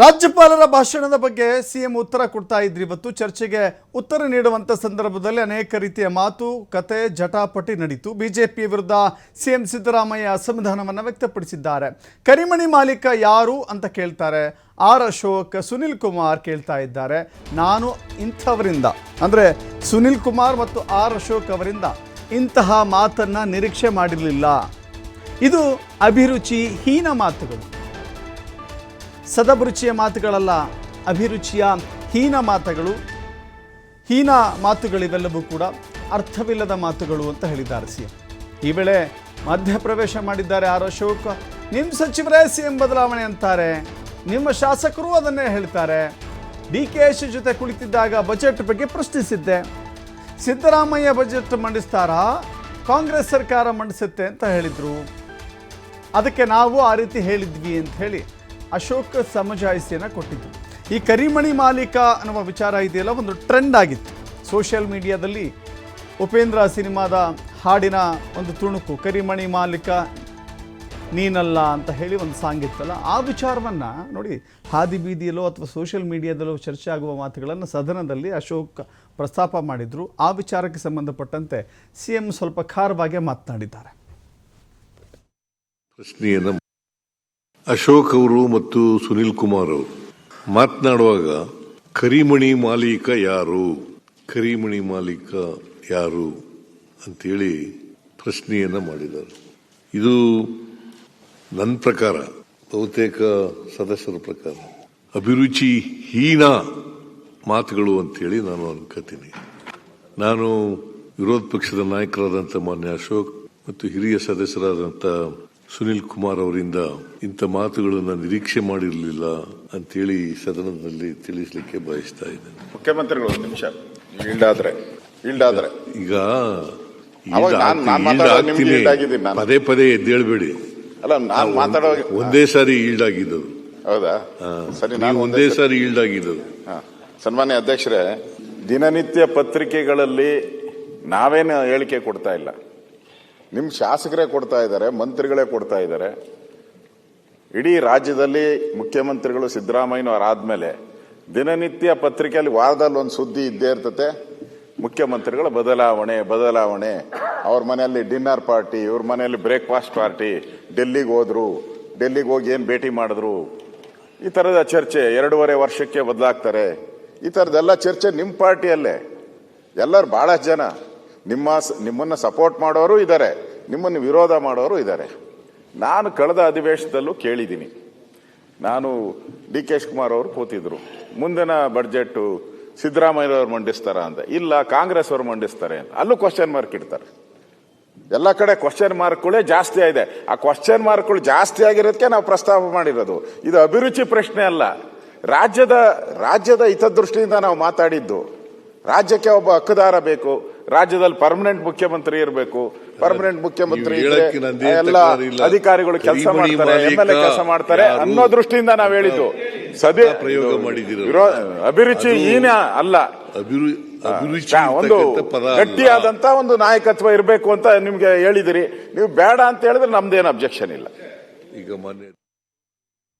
ರಾಜ್ಯಪಾಲರ ಭಾಷಣದ ಬಗ್ಗೆ ಸಿಎಂ ಉತ್ತರ ಕೊಡ್ತಾ ಇದ್ರಿ. ಇವತ್ತು ಚರ್ಚೆಗೆ ಉತ್ತರ ನೀಡುವಂಥ ಸಂದರ್ಭದಲ್ಲಿ ಅನೇಕ ರೀತಿಯ ಮಾತು, ಕತೆ, ಜಟಾಪಟಿ ನಡೀತು. ಬಿಜೆಪಿ ವಿರುದ್ಧ ಸಿಎಂ ಸಿದ್ದರಾಮಯ್ಯ ಅಸಮಾಧಾನವನ್ನು ವ್ಯಕ್ತಪಡಿಸಿದ್ದಾರೆ. ಕರಿಮಣಿ ಮಾಲೀಕ ಯಾರು ಅಂತ ಕೇಳ್ತಾರೆ. ಆರ್ ಅಶೋಕ್, ಸುನಿಲ್ ಕುಮಾರ್ ಕೇಳ್ತಾ ಇದ್ದಾರೆ. ನಾನು ಇಂಥವರಿಂದ, ಅಂದರೆ ಸುನಿಲ್ ಕುಮಾರ್ ಮತ್ತು ಆರ್ ಅಶೋಕ್ ಅವರಿಂದ ಇಂತಹ ಮಾತನ್ನು ನಿರೀಕ್ಷೆ ಮಾಡಿರಲಿಲ್ಲ. ಇದು ಅಭಿರುಚಿ ಹೀನ ಮಾತುಗಳು. ಸದಭಿರುಚಿಯ ಮಾತುಗಳಲ್ಲ, ಅಭಿರುಚಿಯ ಹೀನ ಮಾತುಗಳು. ಹೀನ ಮಾತುಗಳಿವೆಲ್ಲವೂ ಕೂಡ ಅರ್ಥವಿಲ್ಲದ ಮಾತುಗಳು ಅಂತ ಹೇಳಿದ್ದಾರೆ ಸಿ ಈ ವೇಳೆ ಮಧ್ಯಪ್ರವೇಶ ಮಾಡಿದ್ದಾರೆ ಆರ್ ಅಶೋಕ್ ನಿಮ್ಮ ಸಚಿವರೇ ಸಿ ಎಂ ಬದಲಾವಣೆ ಅಂತಾರೆ. ನಿಮ್ಮ ಶಾಸಕರು ಅದನ್ನೇ ಹೇಳ್ತಾರೆ. ಡಿ ಕೆ ಎಸ್ ಜೊತೆ ಕುಳಿತಿದ್ದಾಗ ಬಜೆಟ್ ಬಗ್ಗೆ ಪ್ರಶ್ನಿಸಿದ್ದೆ. ಸಿದ್ದರಾಮಯ್ಯ ಬಜೆಟ್ ಮಂಡಿಸ್ತಾರಾ? ಕಾಂಗ್ರೆಸ್ ಸರ್ಕಾರ ಮಂಡಿಸುತ್ತೆ ಅಂತ ಹೇಳಿದರು. ಅದಕ್ಕೆ ನಾವು ಆ ರೀತಿ ಹೇಳಿದ್ವಿ ಅಂತ ಹೇಳಿ ಅಶೋಕ್ ಸಮಜಾಯಿಸಿಯನ್ನು ಕೊಟ್ಟಿದ್ದು ಈ ಕರಿಮಣಿ ಮಾಲೀಕ ಅನ್ನುವ ವಿಚಾರ ಇದೆಯಲ್ಲ, ಒಂದು ಟ್ರೆಂಡ್ ಆಗಿತ್ತು. ಸೋಷಿಯಲ್ ಮೀಡಿಯಾದಲ್ಲಿ ಉಪೇಂದ್ರ ಸಿನಿಮಾದ ಹಾಡಿನ ಒಂದು ತುಣುಕು, ಕರಿಮಣಿ ಮಾಲೀಕ ನೀನಲ್ಲ ಅಂತ ಹೇಳಿ ಒಂದು ಸಾಂಗ್ ಇತ್ತಲ್ಲ, ಆ ವಿಚಾರವನ್ನು ನೋಡಿ ಹಾದಿ ಬೀದಿಯಲ್ಲೋ ಅಥವಾ ಸೋಷಿಯಲ್ ಮೀಡಿಯಾದಲ್ಲೋ ಚರ್ಚೆ ಆಗುವ ಮಾತುಗಳನ್ನು ಸದನದಲ್ಲಿ ಅಶೋಕ್ ಪ್ರಸ್ತಾಪ ಮಾಡಿದರು. ಆ ವಿಚಾರಕ್ಕೆ ಸಂಬಂಧಪಟ್ಟಂತೆ ಸಿ ಎಂ ಸ್ವಲ್ಪ ಖಾರವಾಗಿ ಮಾತನಾಡಿದ್ದಾರೆ. ಪ್ರಶ್ನೆಯನ್ನ ಅಶೋಕ್ ಅವರು ಮತ್ತು ಸುನಿಲ್ ಕುಮಾರ್ ಅವರು. ಮಾತನಾಡುವಾಗ, ಕರಿಮಣಿ ಮಾಲೀಕ ಯಾರು? ಕರಿಮಣಿ ಮಾಲೀಕ ಯಾರು? ಅಂತೇಳಿ ಪ್ರಶ್ನೆಯನ್ನು ಮಾಡಿದರು ಇದು ನನ್ನ ಪ್ರಕಾರ, ಬಹುತೇಕ ಸದಸ್ಯರ ಪ್ರಕಾರ ಅಭಿರುಚಿ ಹೀನ ಮಾತುಗಳು ಅಂತೇಳಿ ನಾನು ಅನ್ಕೋತೀನಿ. ನಾನು ವಿರೋಧ ಪಕ್ಷದ ನಾಯಕರಾದಂಥ ಮಾನ್ಯ ಅಶೋಕ್ ಮತ್ತು ಹಿರಿಯ ಸದಸ್ಯರಾದಂಥ ಸುನಿಲ್ ಕುಮಾರ್ ಅವರಿಂದ ಇಂಥ ಮಾತುಗಳನ್ನು ನಿರೀಕ್ಷೆ ಮಾಡಿರಲಿಲ್ಲ ಅಂತೇಳಿ ಸದನದಲ್ಲಿ ತಿಳಿಸಲಿಕ್ಕೆ ಬಯಸ್ತಾ ಇದ್ದೇನೆ. ಮುಖ್ಯಮಂತ್ರಿಗಳು ಒಂದು ನಿಮಿಷ. ಈಲ್ಡಾದ್ರೆ ಈಲ್ಡಾದ್ರೆ ಈಗ ಆದ್ರೆ. ಈಗ. ಪದೇ ಪದೇ ಎದ್ದೇಳ್ಬೇಡಿ ಅಲ್ಲ ನಾನು ಮಾತಾಡೋ ಒಂದೇ ಸಾರಿ ಈಲ್ಡ್ ಆಗಿದ್ದು. ಹೌದಾ? ಸರಿ ನಾನು ಒಂದೇ ಸಾರಿ ಈಲ್ಡ್ ಆಗಿದ್ದು. ಹಾ. ಸನ್ಮಾನ್ಯ ಅಧ್ಯಕ್ಷರೇ ದಿನನಿತ್ಯ ಪತ್ರಿಕೆಗಳಲ್ಲಿ ನಾವೇನು ಹೇಳಿಕೆ ಕೊಡ್ತಾ ಇಲ್ಲ. ನಿಮ್ ಶಾಸಕರೇ ಕೊಡ್ತಾ ಇದ್ದಾರೆ, ಮಂತ್ರಿಗಳೇ ಕೊಡ್ತಾ ಇದ್ದಾರೆ. ಇಡೀ ರಾಜ್ಯದಲ್ಲಿ ಮುಖ್ಯಮಂತ್ರಿಗಳು ಸಿದ್ದರಾಮಯ್ಯನವರಾದ್ಮೇಲೆ ದಿನನಿತ್ಯ ಪತ್ರಿಕೆಯಲ್ಲಿ ವಾರದಲ್ಲಿ ಒಂದು ಸುದ್ದಿ ಇದ್ದೇ ಇರ್ತತೆ. ಮುಖ್ಯಮಂತ್ರಿಗಳ ಬದಲಾವಣೆ ಬದಲಾವಣೆ. ಅವ್ರ ಮನೆಯಲ್ಲಿ ಡಿನ್ನರ್ ಪಾರ್ಟಿ, ಇವ್ರ ಮನೆಯಲ್ಲಿ ಬ್ರೇಕ್ಫಾಸ್ಟ್ ಪಾರ್ಟಿ, ಡೆಲ್ಲಿಗೆ ಹೋದ್ರು, ಡೆಲ್ಲಿಗೆ ಹೋಗಿ ಏನು ಭೇಟಿ ಮಾಡಿದ್ರು. ಈ ಥರದ ಚರ್ಚೆ ಎರಡೂವರೆ ವರ್ಷಕ್ಕೆ ಬದಲಾಗ್ತಾರೆ. ಈ ಥರದ್ದೆಲ್ಲ ಚರ್ಚೆ ನಿಮ್ಮ ಪಾರ್ಟಿಯಲ್ಲೇ. ಎಲ್ಲರೂ ಭಾಳಷ್ಟು ಜನ. ನಿಮ್ಮ ನಿಮ್ಮನ್ನು ಸಪೋರ್ಟ್ ಮಾಡೋರು ಇದ್ದಾರೆ ನಿಮ್ಮನ್ನು ವಿರೋಧ ಮಾಡೋರು ಇದ್ದಾರೆ ನಾನು ಕಳೆದ ಅಧಿವೇಶನದಲ್ಲೂ ಕೇಳಿದ್ದೀನಿ. ನಾನು ಡಿ ಕೆ ಶಿವಕುಮಾರ್ ಅವರು ಕೂತಿದ್ರು. ಮುಂದಿನ ಬಡ್ಜೆಟ್ ಸಿದ್ದರಾಮಯ್ಯವ್ರು ಮಂಡಿಸ್ತಾರ ಅಂತ. ಇಲ್ಲ, ಕಾಂಗ್ರೆಸ್ ಅವರು ಮಂಡಿಸ್ತಾರೆ ಅಂತ. ಅಲ್ಲೂ ಕ್ವಶನ್ ಮಾರ್ಕ್ ಇಡ್ತಾರೆ. ಎಲ್ಲ ಕಡೆ ಕ್ವಶನ್ ಮಾರ್ಕ್ಗಳೇ ಜಾಸ್ತಿ ಆಗಿದೆ. ಆ ಕ್ವಶನ್ ಮಾರ್ಕ್ಗಳು ಜಾಸ್ತಿ ಆಗಿರೋದಕ್ಕೆ ನಾವು ಪ್ರಸ್ತಾಪ ಮಾಡಿರೋದು. ಇದು ಅಭಿರುಚಿ ಪ್ರಶ್ನೆ ಅಲ್ಲ. ರಾಜ್ಯದ ರಾಜ್ಯದ ಹಿತದೃಷ್ಟಿಯಿಂದ ನಾವು ಮಾತಾಡಿದ್ದು. ರಾಜ್ಯಕ್ಕೆ ಒಬ್ಬ ಹಕ್ಕುದಾರ ಬೇಕು ರಾಜ್ಯದಲ್ಲಿ ಪರ್ಮನೆಂಟ್ ಮುಖ್ಯಮಂತ್ರಿ ಇರಬೇಕು ಪರ್ಮನೆಂಟ್ ಮುಖ್ಯಮಂತ್ರಿ ಎಲ್ಲ ಅಧಿಕಾರಿಗಳು ಕೆಲಸ ಮಾಡ್ತಾರೆ ಎಂಎಲ್ಎ ಕೆಲಸ ಮಾಡ್ತಾರೆ ಅನ್ನೋ ದೃಷ್ಟಿಯಿಂದ ನಾವು ಹೇಳಿದ್ದು. ಸದೇ ಪ್ರಯೋಗ ಮಾಡಿದಿರೋ ಅಭಿರುಚಿ ಈನ ಅಲ್ಲ. ಒಂದು ಗಟ್ಟಿಯಾದಂತ ಒಂದು ನಾಯಕತ್ವ ಇರಬೇಕು ಅಂತ ನಿಮ್ಗೆ ಹೇಳಿದಿರಿ. ನೀವು ಬೇಡ ಅಂತ ಹೇಳಿದ್ರೆ ನಮ್ದೇನು ಅಬ್ಜೆಕ್ಷನ್ ಇಲ್ಲ. ಈಗ ಮಾನ್ಯ